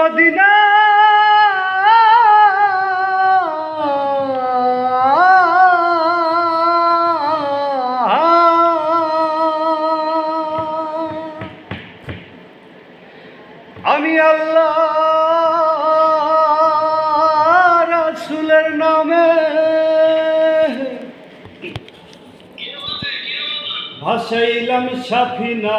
Medina. আমি আল্লাহ রাসুলের নামে ভাসাইলাম সাফিনা।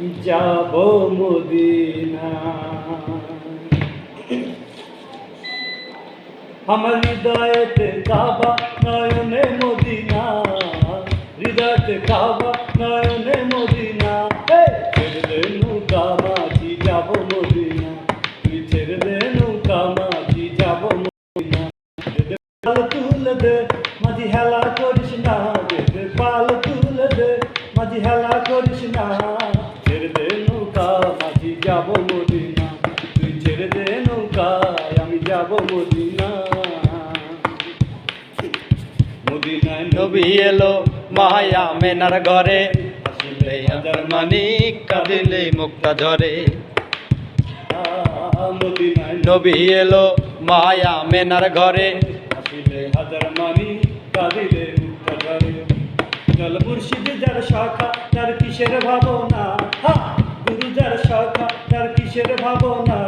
যাব মদিনা। আমার হৃদয়তে কাবা, নয়নে মদিনা। হৃদয়তে কাবা, নয়নে মদিনা। ছেড়ে দে নৌকা, মাঝি, যাব মদিনা। তুই ছেড়ে দে নৌকা, মাঝি, যাব মদিনা। তুলে দে, মাঝি হেলা করিস না। পাল তুলে দে, মাঝি হেলা করিস না। ছেড়ে দে নৌকা মাঝি যাব মদিনা। তুই ছেড়ে দে নৌকায় আমি যাব মদিনা। মদিনায় নবী এলো মায়া মেনার ঘরে। আসিলে হাজার মানিক কাঁদিলে মুক্তা ঝরে। মদিনায় নবী এলো মায়া মেনার ঘরে। আসিলে হাজার মানি কাঁদিলে মুক্ত ধরে চল মুর্শিদ যার শাখা তার কিসের ভাবনা? তার কিসের ভাবনা?